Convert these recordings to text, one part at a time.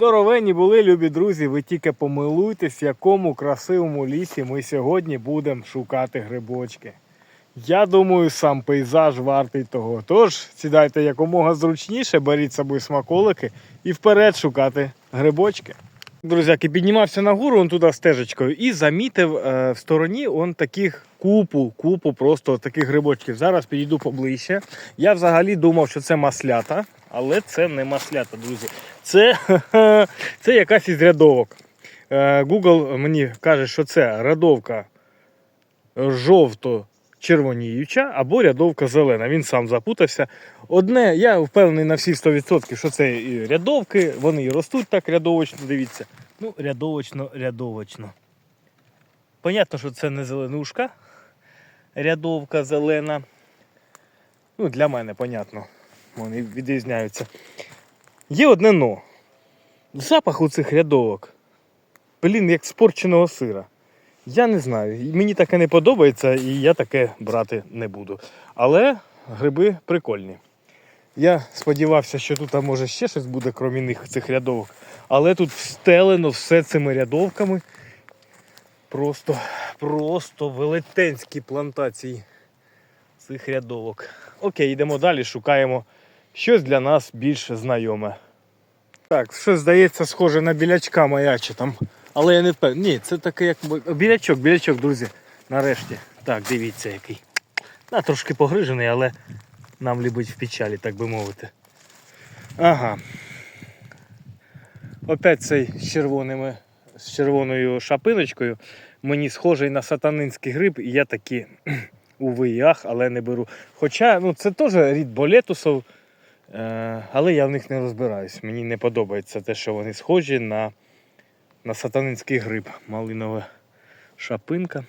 Здоровенні були, любі друзі. Ви тільки помилуйтесь, в якому красивому лісі ми сьогодні будемо шукати грибочки. Я думаю, сам пейзаж вартий того. Тож сідайте якомога зручніше, беріть з собою смаколики і вперед шукати грибочки. Друзяки, піднімався на гору он туди стежечкою і замітив е, в стороні он таких купу, купу просто таких грибочків. Зараз підійду поближче. Я взагалі думав, що це маслята, але це не маслята, друзі. Це, це якась із рядовок. Е, Google мені каже, що це рядовка жовто червоніюча або рядовка зелена. Він сам запутався. Одне, я впевнений на всі 100%, що це рядовки, вони і ростуть так рядовочно, дивіться. Ну, рядовочно, рядовочно. Понятно, що це не зеленушка, рядовка зелена. Ну, для мене, понятно. Вони відрізняються. Є одне но. Запах у цих рядовок. Блін, як спорченого сира. Я не знаю. Мені таке не подобається і я таке брати не буду. Але гриби прикольні. Я сподівався, що тут може ще щось буде, крім них цих рядовок. Але тут встелено все цими рядовками. Просто, просто велетенські плантації цих рядовок. Окей, йдемо далі, шукаємо щось для нас більш знайоме. Так, щось здається, схоже на білячка маяче там. Але я не впевнений. Ні, це таке як білячок, білячок, друзі. Нарешті. Так, дивіться який. На, трошки погрижений, але нам любить в печалі, так би мовити. Ага. Опять цей з червоними, з червоною шапиночкою. Мені схожий на сатанинський гриб, і я такі уви і ах, але не беру. Хоча ну, це теж рід болетусов, е, але я в них не розбираюсь. Мені не подобається те, що вони схожі на, на сатанинський гриб. Малинова шапинка.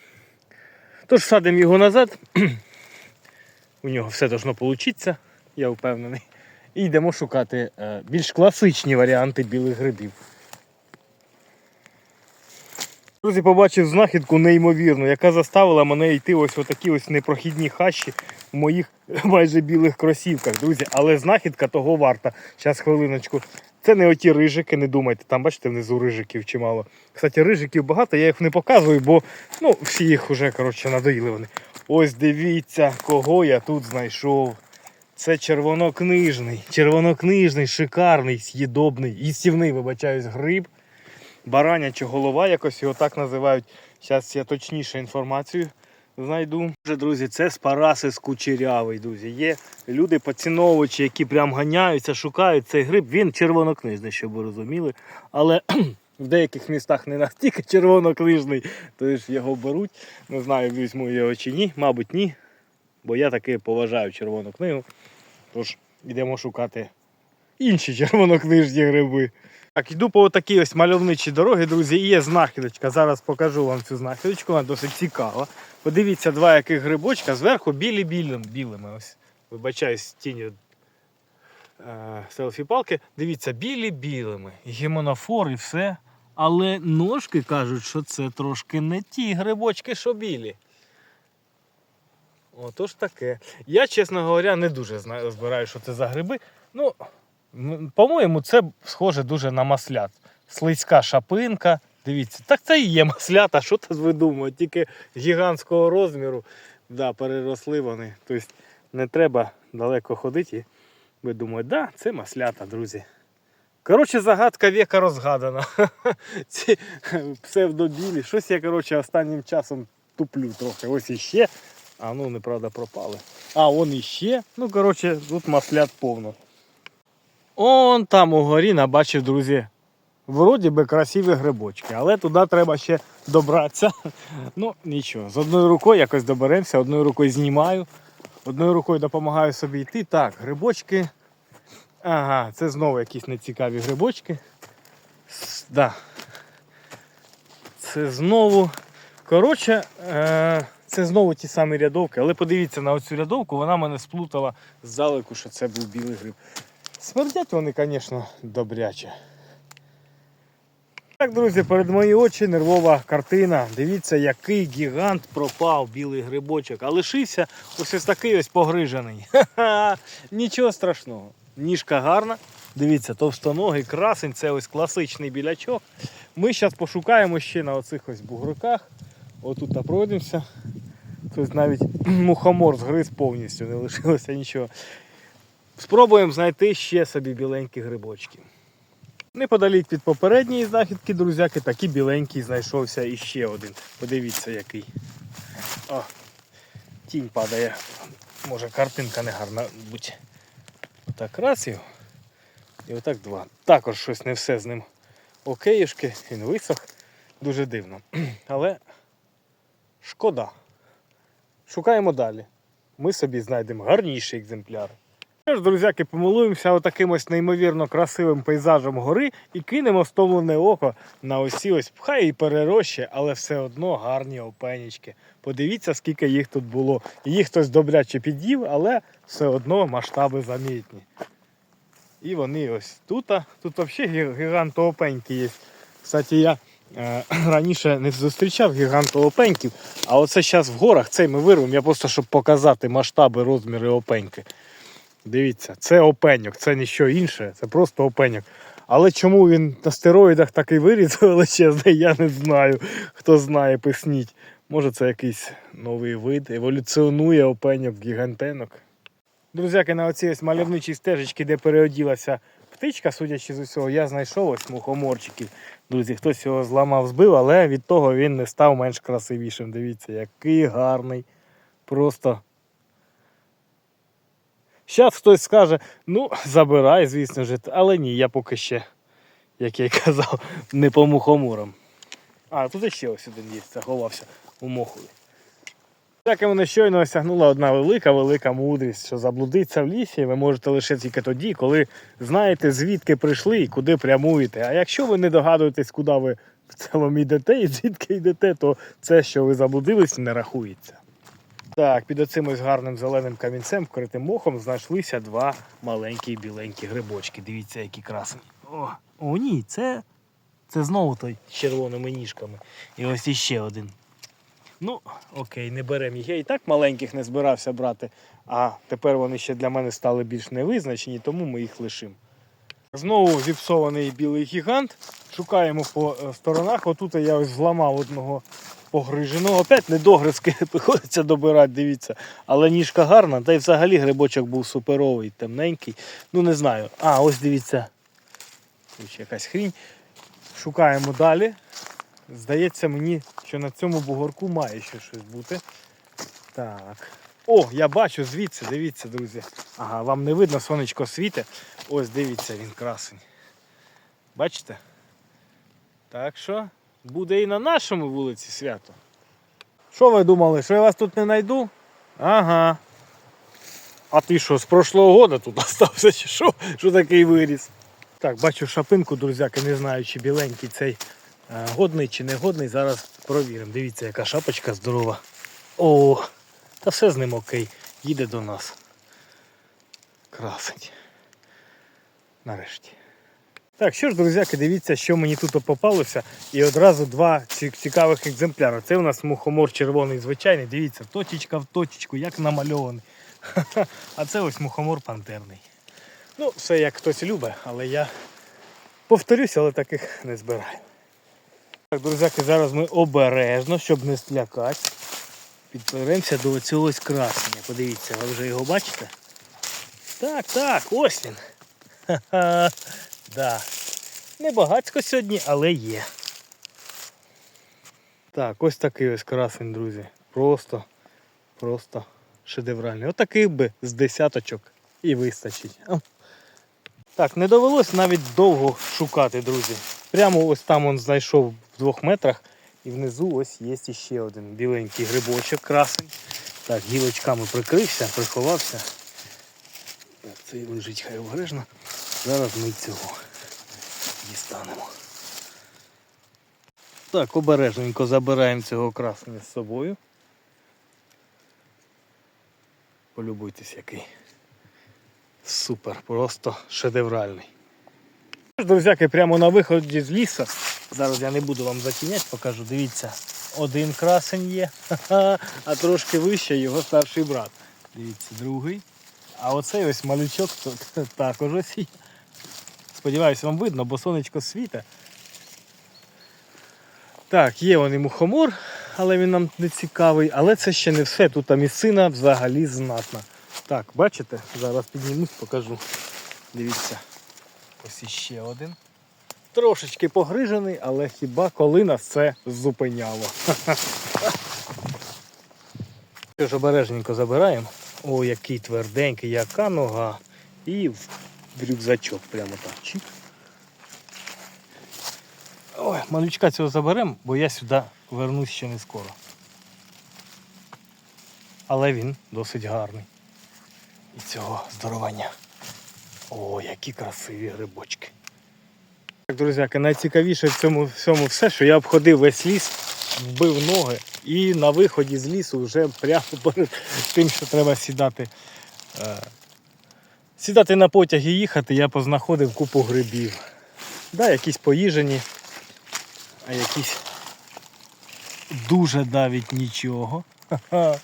Тож садимо його назад. У нього все должно получитися, я впевнений. І йдемо шукати е, більш класичні варіанти білих грибів. Друзі, побачив знахідку неймовірну, яка заставила мене йти ось такі ось непрохідні хащі в моїх майже білих кросівках, друзі. Але знахідка того варта. Зараз хвилиночку. Це не оті рижики, не думайте, там бачите внизу рижиків чимало. Кстати, рижиків багато, я їх не показую, бо ну, всі їх вже коротше, надоїли вони. Ось дивіться, кого я тут знайшов. Це червонокнижний, червонокнижний, шикарний, з'їдобний, їстівний, вибачаюсь, гриб. Бараняча голова, якось його так називають. Зараз я точніше інформацію знайду. Друзі, це спарасис кучерявий, друзі. Є люди поціновувачі, які прям ганяються, шукають цей гриб. Він червонокнижний, щоб ви розуміли. Але в деяких містах не настільки червонокнижний, то ж його беруть. Не знаю, візьму його чи ні, мабуть, ні. Бо я таки поважаю червону книгу. Тож йдемо шукати інші червонокнижні гриби. Так, йду по такій ось мальовничій дорогі, друзі, і є знахідочка. Зараз покажу вам цю знахідочку, вона досить цікава. Подивіться, два яких грибочка, зверху білі білим, білими. Ось, вибачаюсь, з е, селфі-палки. Дивіться, білі білими. Гемонофор і все. Але ножки кажуть, що це трошки не ті грибочки, що білі. Отож таке. Я, чесно говоря, не дуже знаю, розбираю, що це за гриби. Ну, по-моєму, це схоже дуже на маслят. Слизька шапинка. Дивіться, так це і є маслята, що тут ви думаєте? Тільки гігантського розміру. Да, переросли вони. Тобто не треба далеко ходити. Ви думаєте, да, це маслята, друзі. Коротше, загадка віка розгадана. Ці псевдобілі. Щось я коротше, останнім часом туплю трохи. Ось іще. А ну, неправда, пропали. А, он іще. Ну, коротше, тут маслят повно. Он там угорі набачив, друзі. Вроді би красиві грибочки, але туди треба ще добратися. Ну, нічого. З одною рукою якось доберемося, одною рукою знімаю, одною рукою допомагаю собі йти. Так, грибочки. Ага, це знову якісь нецікаві грибочки. Да. Це знову. Коротше, е- це знову ті самі рядовки, але подивіться на оцю рядовку, вона мене сплутала здалеку, що це був білий гриб. Смердять вони, звісно, добряче. Так, друзі, перед мої очі нервова картина. Дивіться, який гігант пропав білий грибочок, а лишився ось ось такий ось погрижений. Ха-ха, Нічого страшного. Ніжка гарна, Дивіться, товстоногий красень, це ось класичний білячок. Ми зараз пошукаємо ще на оцих ось бугриках. Отут напройдемося. Тобто навіть мухомор згриз повністю, не лишилося нічого. Спробуємо знайти ще собі біленькі грибочки. Неподалік від попередньої знахідки, друзяки, такий біленький знайшовся іще один. Подивіться який. О, тінь падає. Може картинка не гарна будь. Отак раз його. І отак два. Також щось не все з ним океюшки, він висох. Дуже дивно. Але шкода. Шукаємо далі. Ми собі знайдемо гарніший екземпляр. Що ж, друзяки, помилуємося отаким ось неймовірно красивим пейзажем гори і кинемо стомлене око на осі ось хай і перерощі, але все одно гарні опенічки. Подивіться, скільки їх тут було. Їх хтось добряче під'їв, але все одно масштаби замітні. І вони ось тут. Тут взагалі гігантоопеньки є. Кстати, я раніше не зустрічав гігантоопеньків, а оце зараз в горах цей ми вирвемо. Я просто щоб показати масштаби, розміри опеньки. Дивіться, це опеньок, це ніщо інше, це просто опеньок. Але чому він на стероїдах такий виріс величезний, я не знаю. Хто знає, писніть. Може це якийсь новий вид, еволюціонує опеньок гігантенок. Друзяки, на оцій ось мальовничій стежечці, де переоділася птичка, судячи з усього, я знайшов ось мухоморчиків. Друзі, хтось його зламав, збив, але від того він не став менш красивішим. Дивіться, який гарний. Просто. Зараз хтось скаже, ну, забирай, звісно ж, але ні, я поки ще, як я й казав, не по мухоморам. А, тут ще ось один є, заховався у мохові. Так і мене щойно осягнула одна велика, велика мудрість, що заблудитися в лісі ви можете лише тільки тоді, коли знаєте, звідки прийшли і куди прямуєте. А якщо ви не догадуєтесь, куди ви в цілому йдете і звідки йдете, то це, що ви заблудились, не рахується. Так, під оцим ось гарним зеленим камінцем, вкритим мохом, знайшлися два маленькі біленькі грибочки. Дивіться, які красні. О, о ні, це, це знову той з червоними ніжками. І ось іще один. Ну, окей, не беремо їх. Я і так маленьких не збирався брати, а тепер вони ще для мене стали більш невизначені, тому ми їх лишимо. Знову зіпсований білий гігант. Шукаємо по е, сторонах. Отут я ось зламав одного погриженого. Опять недогризки приходиться добирати, дивіться. Але ніжка гарна, та й взагалі грибочок був суперовий, темненький. Ну не знаю. А, ось дивіться. Тут якась хрінь. Шукаємо далі. Здається мені, що на цьому бугорку має ще щось бути. Так. О, я бачу звідси, дивіться, друзі. Ага, вам не видно, сонечко світе. Ось дивіться, він красень. Бачите? Так що буде і на нашому вулиці свято. Що ви думали, що я вас тут не знайду? Ага. А ти що, з прошлого года тут остався чи що? Що такий виріс? Так, бачу шапинку, друзяки, не знаю, чи біленький цей годний чи не годний. Зараз провіримо. Дивіться, яка шапочка здорова. О, та все з ним окей. Їде до нас. Красить. Нарешті. Так, що ж, друзяки, дивіться, що мені тут попалося. І одразу два цікавих екземпляри. Це у нас мухомор червоний звичайний. Дивіться, точечка в точечку, як намальований. А це ось мухомор пантерний. Ну, все як хтось любить, але я повторюся, але таких не збираю. Так, друзяки, зараз ми обережно, щоб не слякати. Підберемося до цього ось красення. Подивіться, ви вже його бачите? Так, так, ось він. Ха-ха. Да. Не багацько сьогодні, але є. Так, ось такий ось красень, друзі. Просто, просто шедевральний. Отакий би з десяточок і вистачить. Так, не довелось навіть довго шукати, друзі. Прямо ось там он знайшов двох метрах. І внизу ось є ще один біленький грибочок красень. Так, гілочками прикрився, приховався. Так, цей лежить хай обережно. Зараз ми цього дістанемо. Так, обережненько забираємо цього красення з собою. Полюбуйтесь який. Супер, просто шедевральний. Друзяки, прямо на виході з лісу. Зараз я не буду вам затіняти, покажу. Дивіться, один красень є, а трошки вище його старший брат. Дивіться, другий. А оцей ось малючок також ось є. Сподіваюсь, вам видно, бо сонечко світе. Так, є вони мухомор, але він нам не цікавий. Але це ще не все. Тут місцина взагалі знатна. Так, бачите? Зараз піднімусь, покажу. Дивіться. Ось іще один. Трошечки погрижений, але хіба коли нас це зупиняло. Що ж обережненько забираємо. О, який тверденький, яка нога. І в рюкзачок прямо так. Чик. Ой, малючка цього заберемо, бо я сюди вернусь ще не скоро. Але він досить гарний. І цього здоровання. О, які красиві грибочки. Так, друзяки, найцікавіше в цьому всьому все, що я обходив весь ліс, вбив ноги і на виході з лісу вже прямо перед тим, що треба сідати. е, Сідати на потяг і їхати, я познаходив купу грибів. Да, якісь поїжені, а якісь дуже навіть нічого.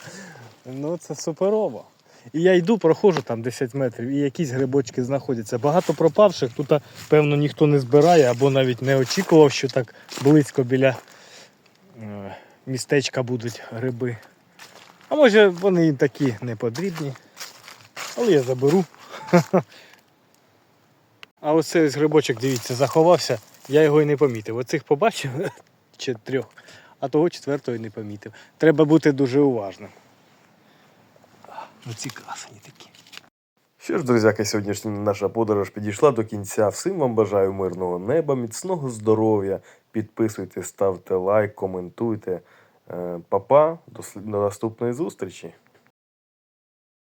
Ну це суперово. І я йду, проходжу там 10 метрів, і якісь грибочки знаходяться. Багато пропавших, тут, певно, ніхто не збирає або навіть не очікував, що так близько біля е, містечка будуть гриби. А може вони їм такі не потрібні. Але я заберу. А ось цей грибочок, дивіться, заховався, я його і не помітив. Оцих побачив чи трьох, а того четвертого і не помітив. Треба бути дуже уважним. Ну ці такі. Що ж, друзяки, сьогоднішня наша подорож підійшла до кінця. Всім вам бажаю мирного неба, міцного здоров'я. Підписуйтесь, ставте лайк, коментуйте. Е, Па-па, до до наступної зустрічі.